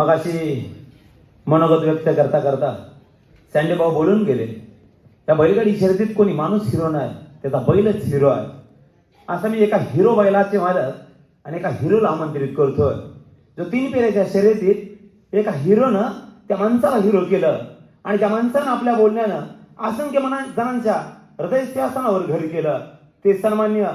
मगाशी मनोगत व्यक्त करता करता सँडे भाऊ बोलून गेले. त्या बैलगाडी शर्यतीत कोणी माणूस हिरो नाही त्याचा बैलच हिरो आहे. असं मी एका हिरो बैलाचे मालक आणि एका हिरोला आमंत्रित करतोय. जो तीन पेऱ्याच्या शर्यतीत एका हिरोनं त्या माणसाला हिरो केलं आणि त्या माणसानं आपल्या बोलण्यानं असंख्य मना जणांच्या हृदयस्यासनावर घर केलं. ते सन्मान्य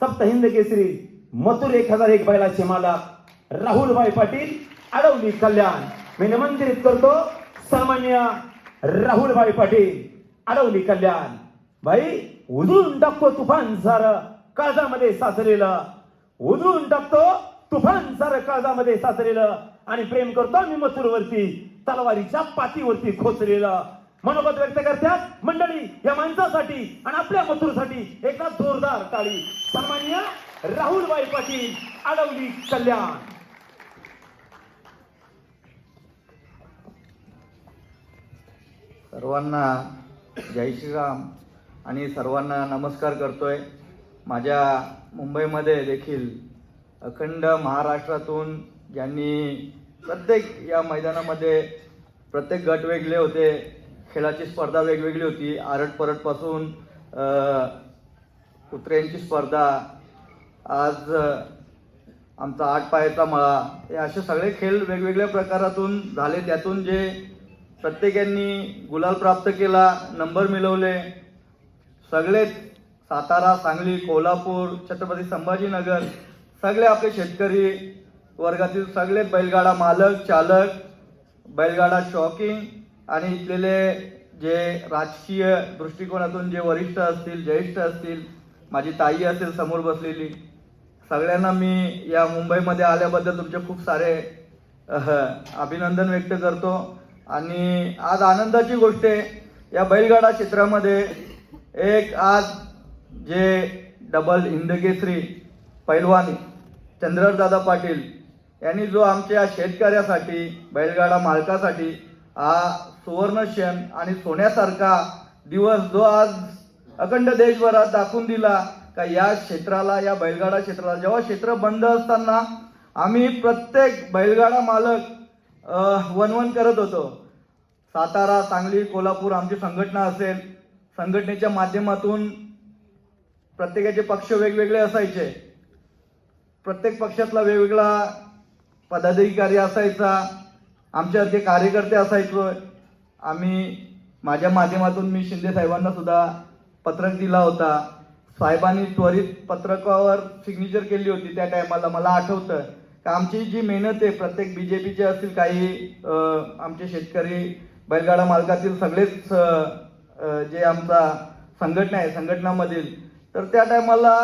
सप्त हिंद केसरी मथुर एक हजार एक बैलाचे मालक राहुलभाई पाटील अडवली कल्याण. मी निमंत्रित करतो सामान्य राहुलभाई पाटील. अडवली कल्याण. भाई उधळून टाकतो तुफान सार काळजामध्ये साचलेलं. उधळून टाकतो तुफान सार काळजामध्ये साचलेलं. आणि प्रेम करतो मी मसूरवरती तलवारीच्या पातीवरती खोचलेलं. मनोगत व्यक्त करतात मंडळी या माणसासाठी आणि आपल्या मसूरसाठी एका जोरदार टाळी. सामान्य राहुलबाई पाटील अडवली कल्याण. सर्वांना जय श्रीराम. आणि सर्वांना नमस्कार करतोय. माझ्या मुंबईमध्ये देखील अखंड महाराष्ट्रातून ज्यांनी प्रत्येक या मैदानामध्ये प्रत्येक गट वेगळे होते खेळाची स्पर्धा वेगवेगळी होती. आरट परटपासून कुत्र्यांची स्पर्धा आज आमचा आठ पायाचा मळा हे असे सगळे खेळ वेगवेगळ्या प्रकारातून झाले. त्यातून जे प्रत्येकांनी गुलाल प्राप्त केला नंबर मिळवले. सगळेच सातारा सांगली कोल्हापूर छत्रपती संभाजीनगर सगळे आपले शेतकरी वर्गातील सगळे बैलगाडा मालक चालक बैलगाडा शॉकिंग आणि इथलेले जे राजकीय दृष्टिकोनातून जे वरिष्ठ असतील ज्येष्ठ असतील माझी ताई असेल समोर बसलेली सगळ्यांना मी या मुंबईमध्ये आल्याबद्दल तुमचे खूप सारे अभिनंदन व्यक्त करतो. आणि आज आनंदाची गोष्ट आहे या बैलगाडा क्षेत्रामध्ये एक आज जे डबल हिंदकेसरी पैलवानी चंद्रदादा पाटील यांनी जो आमच्या शेतकऱ्यासाठी बैलगाडा मालकासाठी हा सुवर्ण क्षण आणि सोन्यासारखा दिवस जो आज अखंड देशभरात दाखवून दिला का या क्षेत्राला या बैलगाडा क्षेत्राला जेव्हा क्षेत्र बंद असताना आम्ही प्रत्येक बैलगाडा मालक वन वनवन करत होतो. सातारा सांगली कोल्हापूर आमची संघटना असेल. संघटनेच्या माध्यमातून प्रत्येकाचे पक्ष वेगवेगळे असायचे. प्रत्येक पक्षातला वेगवेगळा पदाधिकारी असायचा. आमच्या जे कार्यकर्ते असायचो. आम्ही माझ्या माध्यमातून मी शिंदे साहेबांना सुद्धा पत्रक दिला होता. साहेबांनी त्वरित पत्रकावर सिग्नेचर केली होती त्या टायमाला मला आठवतं. तर आमची जी मेहनत आहे प्रत्येक बी जे पीचे असतील काही आमचे शेतकरी बैलगाडा मालकातील सगळेच जे आमचा संघटना आहे संघटनामधील तर त्या टायमाला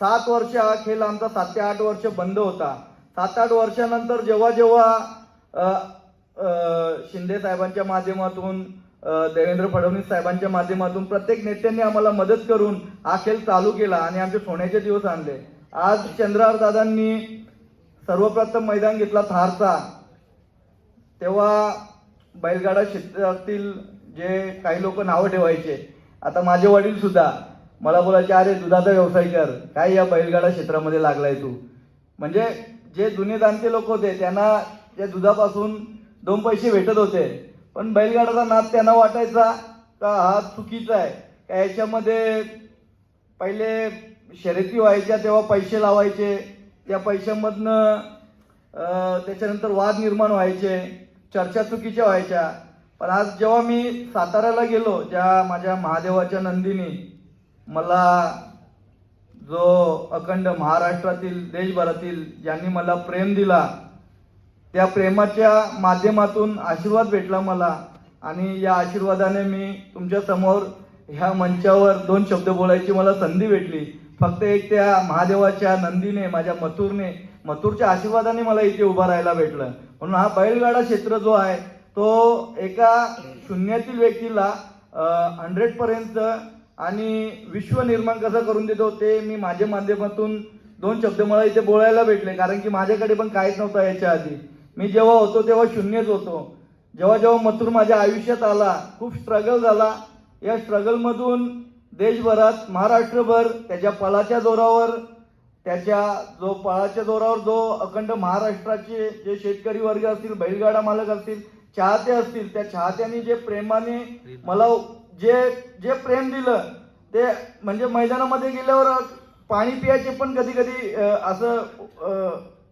सात वर्ष हा खेळ आमचा सात ते आठ वर्ष बंद होता. सात आठ वर्षानंतर जेव्हा जेव्हा शिंदे साहेबांच्या माध्यमातून देवेंद्र फडणवीस साहेबांच्या माध्यमातून प्रत्येक नेत्यांनी आम्हाला मदत करून हा खेळ चालू केला आणि आमचे सोन्याचे दिवस आणले. आज चंद्रार दादांनी सर्वप्रथम मैदान घेतला थारचा. तेव्हा बैलगाडा क्षेत्रातील जे काही लोक नावं ठेवायचे आता माझे वडील सुद्धा मला बोलायचे अरे दुधाचा व्यवसाय कर. काय या बैलगाडा क्षेत्रामध्ये लागलाय तू? म्हणजे जे जुने जाणते लोक होते त्यांना त्या दुधापासून दोन पैसे भेटत होते. पण बैलगाडाचा नाद त्यांना वाटायचा का हा चुकीचा आहे. का याच्यामध्ये पहिले शर्यती व्हायच्या तेव्हा पैसे लावायचे. त्या पैशामधनं त्याच्यानंतर वाद निर्माण व्हायचे चर्चा चुकीच्या व्हायच्या. पण आज जेव्हा मी साताऱ्याला गेलो ज्या माझ्या महादेवाच्या नंदिनी मला जो अखंड महाराष्ट्रातील देशभरातील ज्यांनी मला प्रेम दिला त्या प्रेमाच्या माध्यमातून आशीर्वाद भेटला मला. आणि या आशीर्वादाने मी तुमच्यासमोर ह्या मंचावर दोन शब्द बोलायची मला संधी भेटली. फक्त एक त्या महादेवाच्या नंदीने माझ्या मथुरने मथुरच्या आशीर्वादाने मला इथे उभा राहायला भेटलं. म्हणून हा बैलगाडा क्षेत्र जो आहे तो एका शून्यातील व्यक्तीला हंड्रेड पर्यंत आणि विश्व निर्माण कसं करून देतो ते मी माझ्या माध्यमातून दोन शब्द मला इथे बोलायला भेटले. कारण की माझ्याकडे पण काहीच नव्हतं याच्या आधी. मी जेव्हा होतो तेव्हा शून्यच होतो. जेव्हा जेव्हा मथुर माझ्या आयुष्यात आला खूप स्ट्रगल झाला. या स्ट्रगलमधून देशभरात महाराष्ट्रभर त्याच्या पळाच्या जोरावर त्याच्या जो पळाच्या जोरावर जो अखंड महाराष्ट्राचे जे शेतकरी वर्ग असतील बैलगाडा मालक असतील चाहते असतील त्या चाहत्यांनी जे प्रेमाने मला जे जे प्रेम दिलं ते म्हणजे मैदानामध्ये गेल्यावर पाणी पियाचे पण कधी कधी असं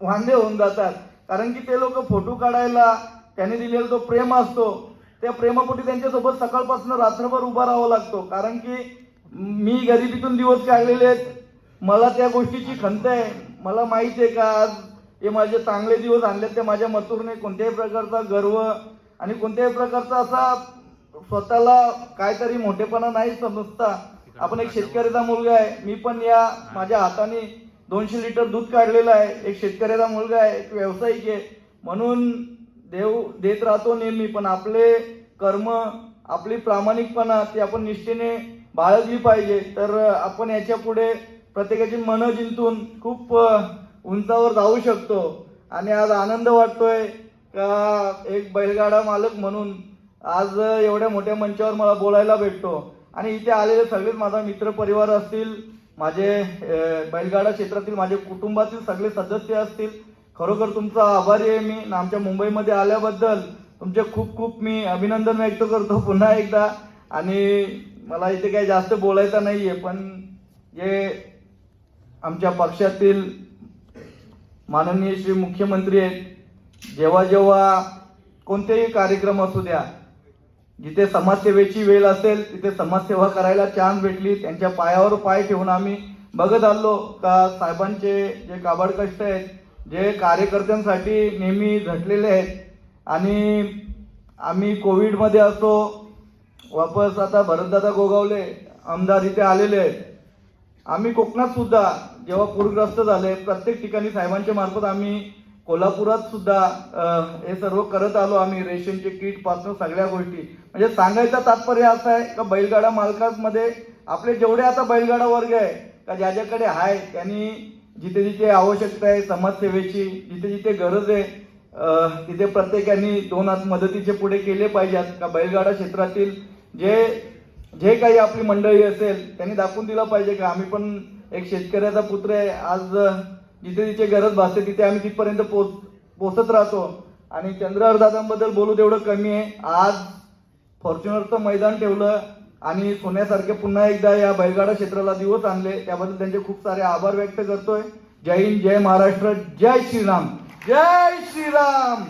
वांदे होऊन जातात. कारण की ते लोक फोटो काढायला त्याने दिलेला जो प्रेम असतो. त्या प्रेमापोटी त्यांच्यासोबत सकाळपासून रात्रभर उभा राहावं लागतो. कारण की मी गरिबीतून दिवस काढलेले आहेत. मला त्या गोष्टीची खंत आहे. मला माहिती आहे का आज हे माझे चांगले दिवस आणले ते माझ्या मथुरने कोणत्याही प्रकारचा गर्व आणि कोणत्याही प्रकारचा असा स्वतःला काहीतरी मोठेपणा नाही समजता. आपण एक शेतकऱ्याचा मुलगा आहे. मी पण या माझ्या हाताने दोनशे लिटर दूध काढलेलं आहे. एक शेतकऱ्याचा मुलगा आहे. एक व्यावसायिक आहे. म्हणून देव देत राहतो नेहमी. पण आपले कर्म आपली प्रामाणिकपणा ती आपण निष्ठेने बाळगली पाहिजे. तर आपण याच्यापुढे प्रत्येकाची मनं जिंतून खूप उंचावर जाऊ शकतो. आणि आज आनंद वाटतोय का एक बैलगाडा मालक म्हणून आज एवढ्या मोठ्या मंचावर मला बोलायला भेटतो. आणि इथे आलेले सगळेच माझा मित्र परिवार असतील माझे बैलगाडा क्षेत्रातील माझे कुटुंबातील सगळे सदस्य असतील. खरोखर तुमचा आभारी आहे मी. आमच्या मुंबईमध्ये आल्याबद्दल तुमचे खूप खूप मी अभिनंदन व्यक्त करतो पुन्हा एकदा. आणि मला इथे काही जास्त बोलायचं नाहीये पण जे आमच्या पक्षातील माननीय श्री मुख्यमंत्री आहेत. जेव्हा जेव्हा कोणतेही कार्यक्रम असू द्या जिथे समाजसेवेची वेळ असेल तिथे समाजसेवा करायला चान्स भेटली त्यांच्या पायावर पाय ठेवून आम्ही बघत आलो का साहेबांचे जे काबाड कष्ट आहेत जे कार्यकर्त्यांसाठी नेहमी झटलेले आहेत. आणि आम्ही कोविडमध्ये असो वापस आता भरतदादा गोगावले आमदार इथे आलेले. आहेत आम्ही कोकणात सुद्धा जेव्हा पूरग्रस्त झाले प्रत्येक ठिकाणी साहेबांच्या मार्फत आम्ही कोल्हापुरात सुद्धा हे सर्व करत आलो आम्ही रेशनचे किटपासून सगळ्या गोष्टी. म्हणजे सांगायचं तात्पर्य असं आहे का बैलगाडा मालकांमध्ये आपले जेवढे आता बैलगाडा वर्ग आहे का ज्याच्याकडे आहे त्यांनी जिथे जिथे आवश्यकता आहे समाजसेवेची जिथे जिथे गरज आहे तिथे प्रत्येकाने दोन हात मदतीचे पुढे केले पाहिजेत. का बैलगाडा क्षेत्रातील जे जे काही आपली मंडळी असेल त्यांनी दाखवून दिलं पाहिजे का? आम्ही पण एक शेतकऱ्याचा पुत्र आहे. आज जिथे जिथे गरज भासते तिथे आम्ही तिथपर्यंत पोच पोचत राहतो. आणि चंद्रहर दादांबद्दल बोलू तेवढं कमी आहे. आज फॉर्च्युनरचं मैदान ठेवलं आणि सोन्यासारखे पुन्हा एकदा या बैलगाडा क्षेत्राला दिवस आणले. त्याबद्दल त्यांचे खूप सारे आभार व्यक्त करतोय. जय हिंद जय महाराष्ट्र जय श्रीराम. जय श्रीराम!